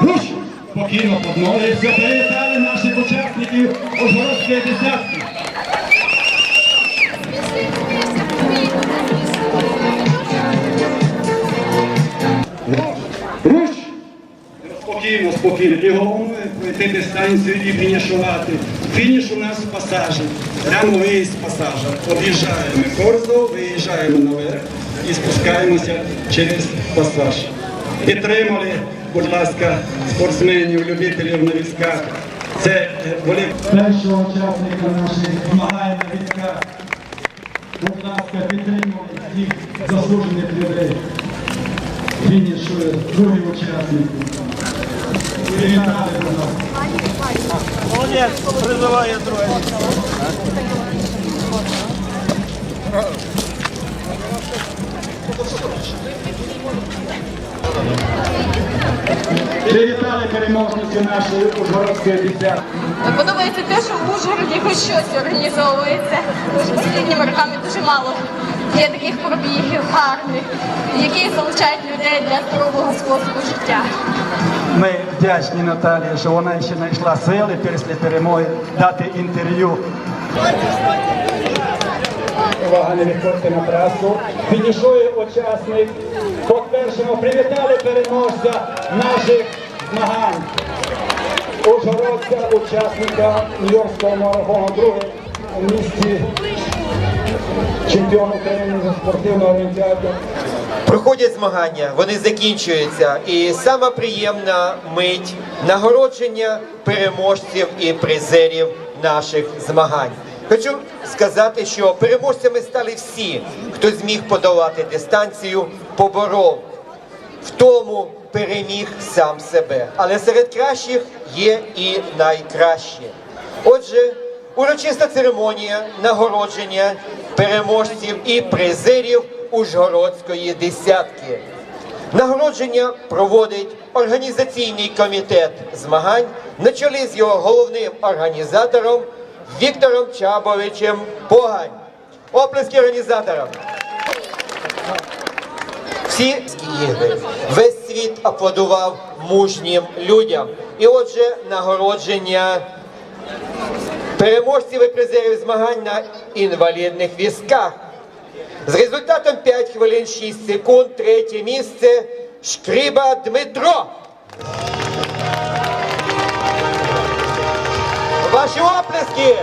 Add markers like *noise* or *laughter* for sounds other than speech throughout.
Руш! Спокійно подмовилися, привітали наших учасників Ужгородської десятки. Руш! Спокійно, спокійно. І головне пройти дистанцію і фінішувати. Фініш у нас в пасажі. Прямо виїзд з пасажа. Об'їжджаємо Корзов, виїжджаємо наверх і спускаємося через пасаж. Підтримали, будь ласка, спортсменів, любителів на візках. Це е, вони першого учасника наших змагань на візках. Будь ласка, підтримуємо всіх заслужених людей. Фінішує другий учасник. Привітали, будь ласка. Молодець, призиває друге. Привітали переможницю нашої Ужгородської десятки. Подобається те, що в Ужгороді хоч щось організовується. Дуже останніми роками дуже мало є таких пробігів гарних, які залучають людей для здорового способу життя. Ми вдячні Наталії, що вона ще знайшла сили після перемоги дати інтерв'ю. Увага, не на трасу. Фінішує учасник. По-першому привітали переможця наших змагань. Ужгородця, учасника Нью-Йоркського марафону, другий у місті чемпіон України за спортивну олімпіаду. Проходять змагання, вони закінчуються. І сама приємна мить нагородження переможців і призерів наших змагань. Хочу сказати, що переможцями стали всі, хто зміг подолати дистанцію, поборов. В тому переміг сам себе. Але серед кращих є і найкращі. Отже, урочиста церемонія нагородження переможців і призерів Ужгородської десятки. Нагородження проводить організаційний комітет змагань на чолі з його головним організатором Віктором Чабовичем Погань. Оплески організаторам. Всі ігри. Весь світ аплодував мужнім людям. І отже, нагородження переможців і призерів змагань на інвалідних візках. З результатом 5 хвилин 6 секунд, третє місце Шкриба Дмитро. Ваші оплески!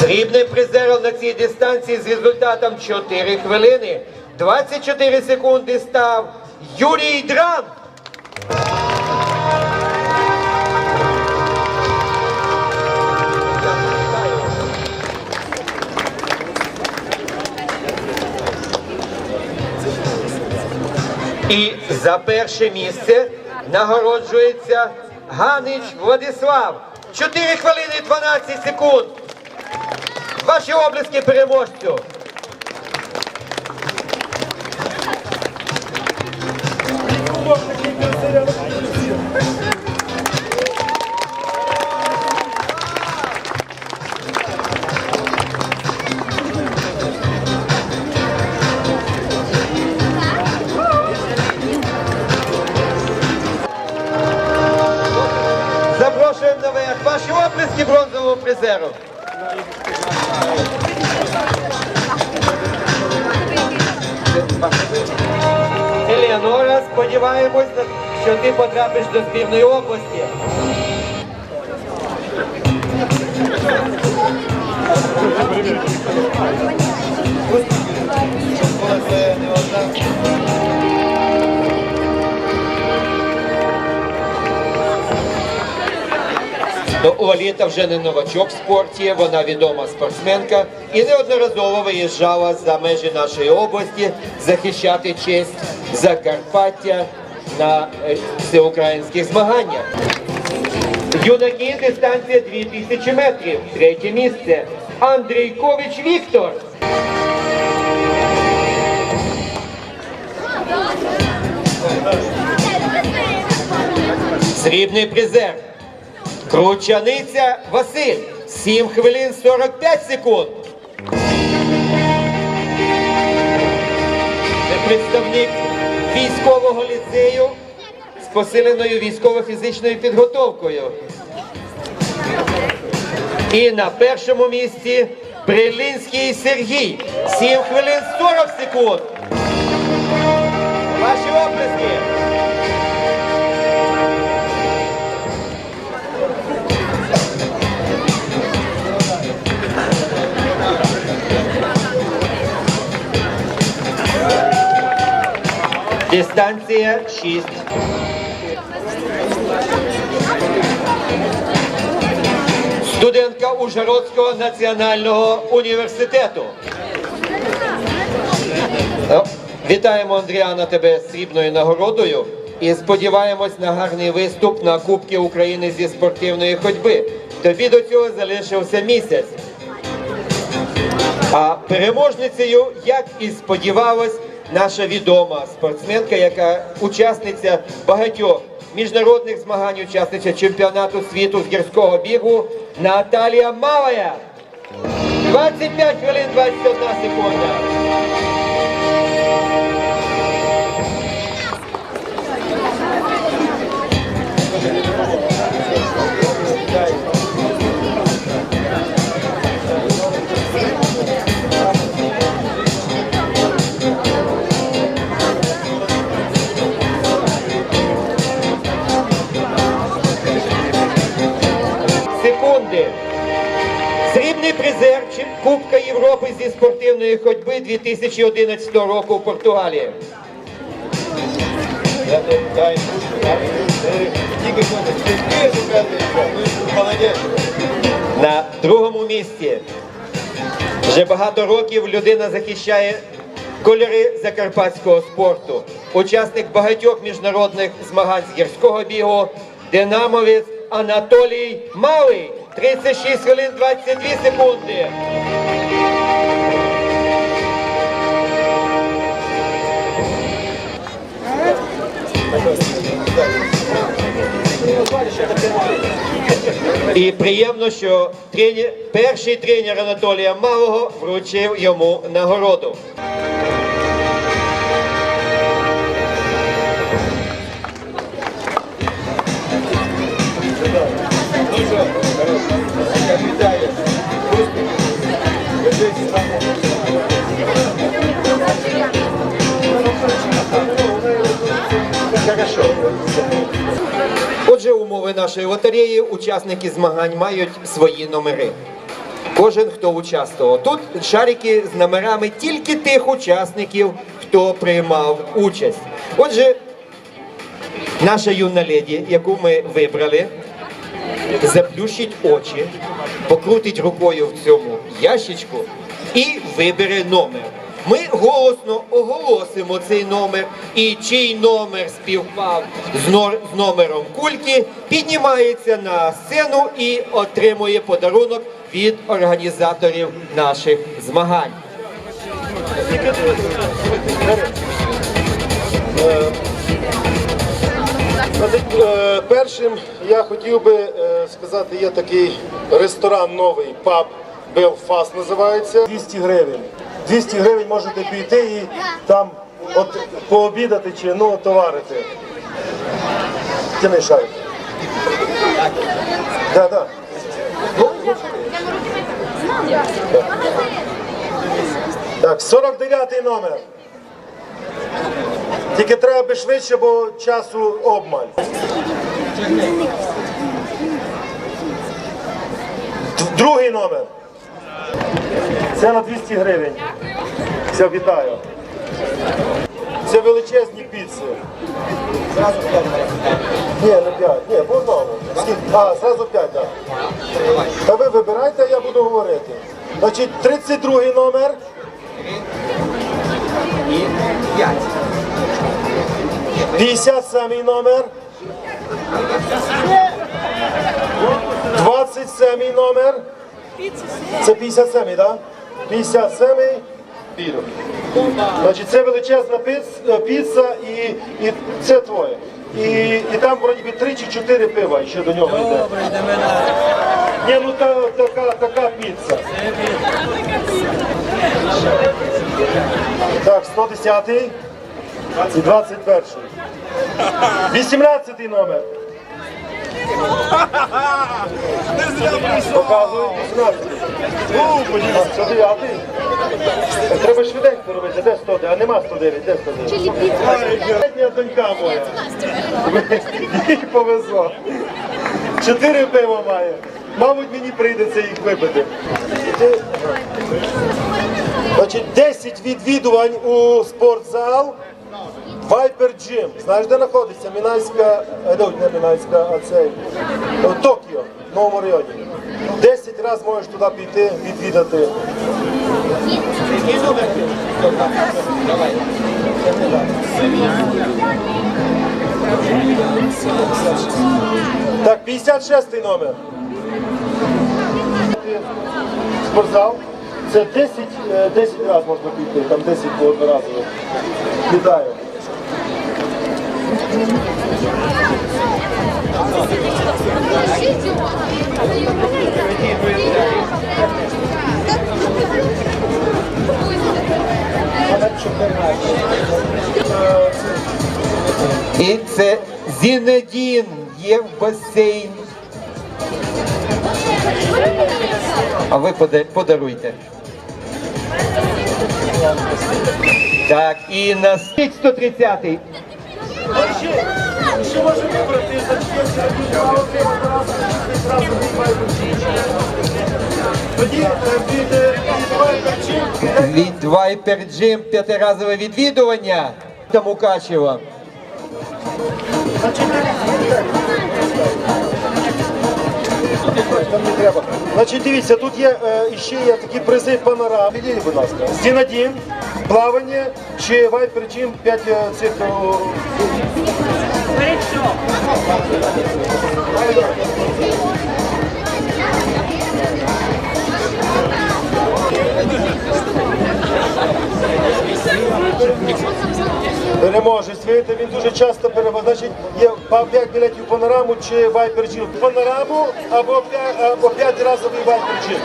Срібним призером на цій дистанції з результатом 4 хвилини 24 секунди став Юрій Дран. І за перше місце нагороджується Ганич Владислав. 4 хвилини 12 секунд. Ваші облески переможцю. Запрошуємо оплески бронзовому призеру. Елеонора, сподіваємось, що ти потрапиш до збірної області. Ну, Лоліта вже не новачок в спорті, вона відома спортсменка і неодноразово виїжджала за межі нашої області захищати честь Закарпаття на е, всеукраїнських змаганнях. Юнаки дистанція 2000 метрів. Третє місце. Андрійкович Віктор. Срібний призер. Кручаниця Василь 7 хвилин 45 секунд. Це представник військового ліцею з посиленою військово-фізичною підготовкою. І на першому місці Брилінський Сергій 7 хвилин 40 секунд. Ваші оплески. Дистанція 6. Студентка Ужгородського національного університету. Вітаємо, Андріана, тебе з срібною нагородою і сподіваємось на гарний виступ на Кубки України зі спортивної ходьби. Тобі до цього залишився місяць. А переможницею, як і сподівалось, наша відома спортсменка, яка учасниця багатьох міжнародних змагань, учасниця чемпіонату світу з гірського бігу Наталія Малая. 25 хвилин 21 секунда. Спортивної ходьби 2011 року в Португалії. На другому місці вже багато років людина захищає кольори закарпатського спорту. Учасник багатьох міжнародних змагань з гірського бігу, динамовець Анатолій Малий. 36 хвилин 22 секунди. І приємно, що тренер, перший тренер Анатолія Малого вручив йому нагороду. Нашої лотереї, учасники змагань мають свої номери. Кожен, хто участвував. Тут шарики з номерами тільки тих учасників, хто приймав участь. Отже, наша юна леді, яку ми вибрали, заплющить очі, покрутить рукою в цьому ящичку і вибере номер. Ми голосно оголосимо цей номер, і чий номер співпав з, нор- з номером кульки, піднімається на сцену і отримує подарунок від організаторів наших змагань. Е, Першим я хотів би е, сказати, є такий ресторан новий, паб Белфаст називається. 200 гривень. 200 гривень можете піти і там от пообідати чи ну товарити. Тяни шарик. Да, да. Так, 49 номер. Тільки треба би швидше, бо часу обмаль. Другий номер. Це на 200 гривень. Все, вітаю. Це величезні піци. Ні, не 5. Ні, по одному. Скільки? А, зразу 5, так. Та ви вибирайте, а я буду говорити. Значить, 32 номер. І 5. 57 номер. 27 номер. Це 57, так? 57 Піду. Значить, це величезна е, піца і, і це твоє. і, і там вроді би три чи чотири пива ще до нього йде. Добре, мене. Ні, ну та, така, така піца. Так, 110 і 21. 18 номер. Показую 18. Ну, подивіться, 109. Треба швиденько робити. Де 109? А нема 109, де 109? Середня донька моя. Їй повезло. Чотири пива має. Мабуть, мені прийдеться їх випити. Значить, 10 відвідувань у спортзал. Viper Gym. Знаєш, де знаходиться? Мінайська, е, ну, не Мінайська, а цей е, Токіо, в новому районі. 10 разів можеш туди піти, відвідати. Так, 56 номер. Спортзал. Це 10, е, 10 разів можна піти, там 10 по одноразово. Вітаю. І це Зінедін є в басейн. А ви пода- подаруйте. Так, і на 130-й. Ще можемо вибрати за е, від е, від Viper Gym Від Viper Gym п'ятиразове відвідування та Мукачева. Там не треба. Значить, дивіться, тут є е, ще є такі призи панорам. Підійдіть, будь ласка. Зінадін, плавання чи вайпер Gym 5 цих. е, Видите, він дуже часто переводить. Є по 5 білетів панораму чи Viper Gym. Панораму або 5, або 5 разовий. Viper Gym.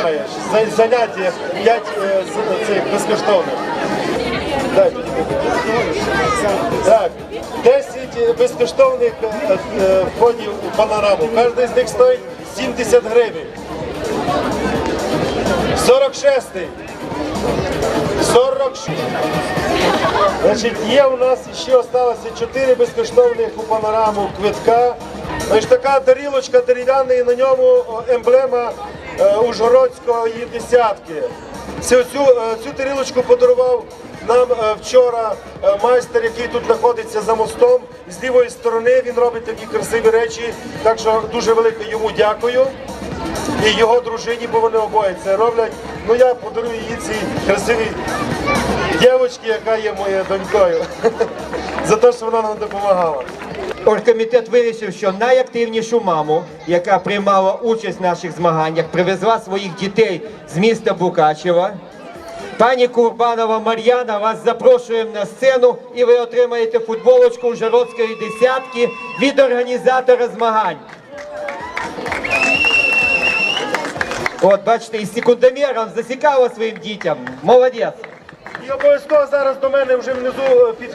Знаєш, за- Заняття 5 е, цих безкоштовних. Так, 10 безкоштовних входів у панораму. Кожен з них стоїть 70 гривень. 46-й. 46. Значить, є у нас ще осталося 4 безкоштовних у панораму квитка. Значить, така тарілочка дерев'яна і на ньому емблема е, Ужгородської десятки. Цю, цю, е, цю тарілочку подарував нам е, вчора майстер, який тут знаходиться за мостом. З лівої сторони він робить такі красиві речі. Так що дуже велике йому дякую і його дружині, бо вони обоє це роблять. Ну я подарую їй цій красивій дівчинці, яка є моєю донькою, *laughs* за те, що вона нам допомагала. Оргкомітет вирішив, що найактивнішу маму, яка приймала участь в наших змаганнях, привезла своїх дітей з міста Букачева. Пані Курбанова Мар'яна, вас запрошуємо на сцену і ви отримаєте футболочку Ужгородської десятки від організатора змагань. От, бачите, із секундомером засікала своїм дітям. Молодець. І обов'язково зараз до мене вже внизу е, під